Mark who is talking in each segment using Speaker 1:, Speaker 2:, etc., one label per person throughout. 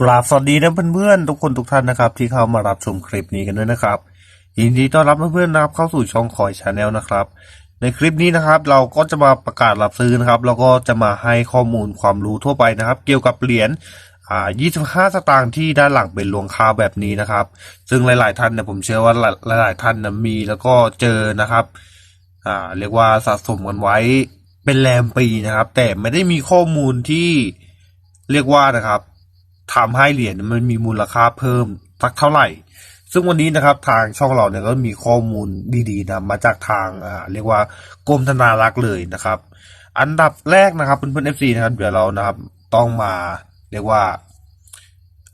Speaker 1: กราบสวัสดีนะเพื่อนๆทุกคนทุกท่านนะครับ ที่เข้ามารับชมคลิปนี้กันด้วยนะครับยินดีต้อนรับเพื่อนๆนะครับเข้าสู่ช่องคอยชาแนลนะครับ ในคลิปนี้นะครับ เราก็จะมาประกาศรับซื้อนะครับ แล้วก็จะมาให้ข้อมูลความรู้ทั่วไปนะครับ เกี่ยวกับเหรียญอ่า25 สตางค์ที่ด้านหลังเป็นรวงข้าวแบบนี้นะครับ ซึ่งหลาย ๆ ท่านเนี่ยผมเชื่อว่าหลาย ๆ ท่านนะมีแล้วก็เจอนะครับอ่าเรียกว่าสะสมกันไว้เป็นแรมปีนะครับ แต่ไม่ได้มีข้อมูลที่เรียกว่านะครับ ทำให้เหรียญมันมีมูลค่าเพิ่มสักเท่าไหร่ ซึ่งวันนี้นะครับทางช่องเราเนี่ยก็มีข้อมูลดีๆนะมาจากทางอ่าเรียกว่ากรมธนารักษ์เลยนะครับ อันดับแรกนะครับเพื่อนๆเอฟซีนะครับเดี๋ยวเรานะครับต้องมาเรียกว่า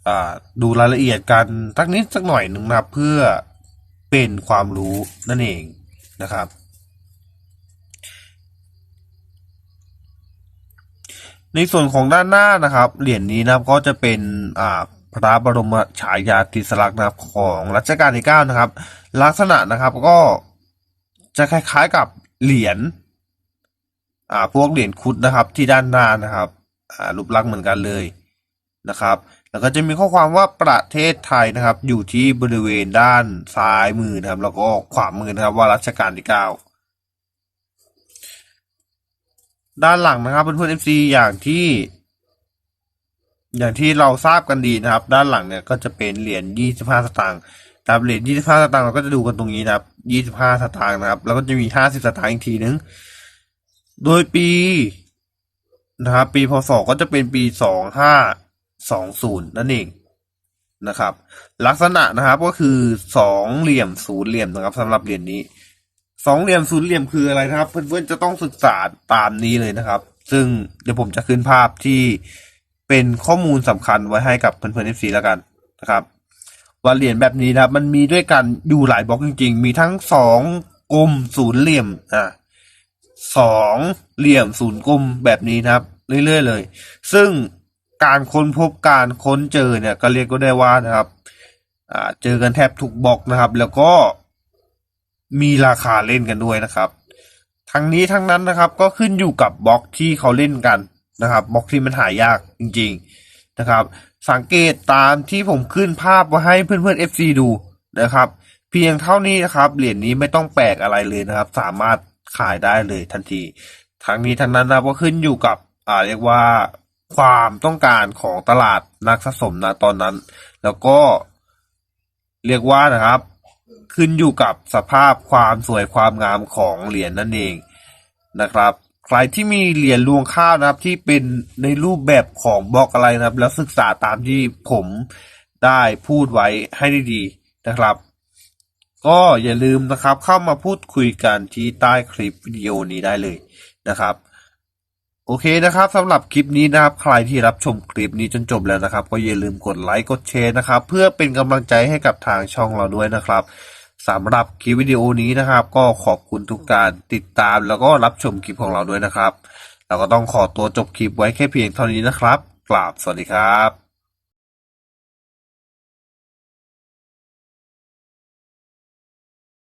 Speaker 1: อ่าดูรายละเอียดกันสักนิดสักหน่อยหนึ่งนะครับเพื่อเป็นความรู้นั่นเองนะครับ ในส่วนของด้านหน้านะครับ เหรียญนนี้นะครับก็จะเป็นอ่าพระบรมฉายาธิสลักษณ์นของรัชกาลที่9นะครับ ลักษณะนะครับก็จะคล้ายๆกับเหรียญอ่าพวกเหรียญคุดนะครับที่ด้านหน้านะครับอ่ารูปลักษณ์เหมือนกันเลยนะครับ แล้วก็จะมีข้อความว่าประเทศไทยนะครับ อยู่ที่บริเวณด้านซ้ายมือนะครับ แล้วก็ขวามือนะครับว่ารัชกาลที่9 ด้านหลังนะครับเพื่อนๆ FC อย่างที่ อย่างที่เราทราบกันดีนะครับ ด้านหลังเนี่ยก็จะเป็นเหรียญ25สตางค์นะครับเหรียญ25สตางค์เราก็จะดูกันตรงนี้นะครับ25สตางค์นะครับ แล้วก็จะมี50สตางค์อีกทีนึง โดยปีนะครับปีพศก็จะเป็นปี2520นั่นเองนะครับ ลักษณะนะครับก็คือสองเหลี่ยมศูนย์เหลี่ยมนะครับสำหรับเหรียญนี้ สองเหลี่ยมศูนย์เหลี่ยมคืออะไรนะครับ เพื่อนๆจะต้องศึกษาตามนี้เลยนะครับ ซึ่งเดี๋ยวผมจะขึ้นภาพที่เป็นข้อมูลสำคัญไว้ให้กับเพื่อนๆ FC แล้วกันนะครับ ว่าเหรียญแบบนี้นะครับ มันมีด้วยกันอยู่หลายบล็อกจริง ๆ มีทั้งสองกลมศูนย์เหลี่ยมอ่าสองเหลี่ยมศูนย์กลมแบบนี้นะครับ เรื่อยๆเลย ซึ่งการค้นพบการค้นเจอเนี่ยก็เรียกก็ได้ว่านะครับ อ่าเจอกันแทบทุกบล็อกนะครับ แล้วก็ มีราคาเล่นกันด้วยนะครับ ทั้งนี้ทั้งนั้นนะครับ ก็ขึ้นอยู่กับบล็อกที่เขาเล่นกันนะครับบล็อกที่มันหายากจริง ๆนะครับ สังเกตตามที่ผมขึ้นภาพไว้ให้เพื่อนๆ FC ดูนะครับ เพียงเท่านี้นะครับเหรียญนี้ไม่ต้องแปลกอะไรเลยนะครับ สามารถขายได้เลยทันที ทั้งนี้ทั้งนั้นนะก็ขึ้นอยู่กับอ่าเรียกว่าความต้องการของตลาดนักสะสมนะตอนนั้น แล้วก็เรียกว่านะครับ ขึ้นอยู่กับสภาพความสวยความงามของเหรียญนั่นเองนะครับ ใครที่มีเหรียญรวงข้าวนะครับ ที่เป็นในรูปแบบของบล็อกอะไรนะครับ แล้วศึกษาตามที่ผมได้พูดไว้ให้ดีๆนะครับ ก็อย่าลืมนะครับเข้ามาพูดคุยกันที่ใต้คลิปวิดีโอนี้ได้เลยนะครับ โอเคนะครับสำหรับคลิปนี้นะครับ ใครที่รับชมคลิปนี้จนจบแล้วนะครับ ก็อย่าลืมกดไลค์กดแชร์นะครับ เพื่อเป็นกำลังใจให้กับทางช่องเราด้วยนะครับสำหรับคลิปวิดีโอนี้นะครับ ก็ขอบคุณทุกการติดตามแล้วก็รับชมคลิปของเราด้วยนะครับ เราก็ต้องขอตัวจบคลิปไว้แค่เพียงเท่านี้นะครับกราบสวัสดีครับ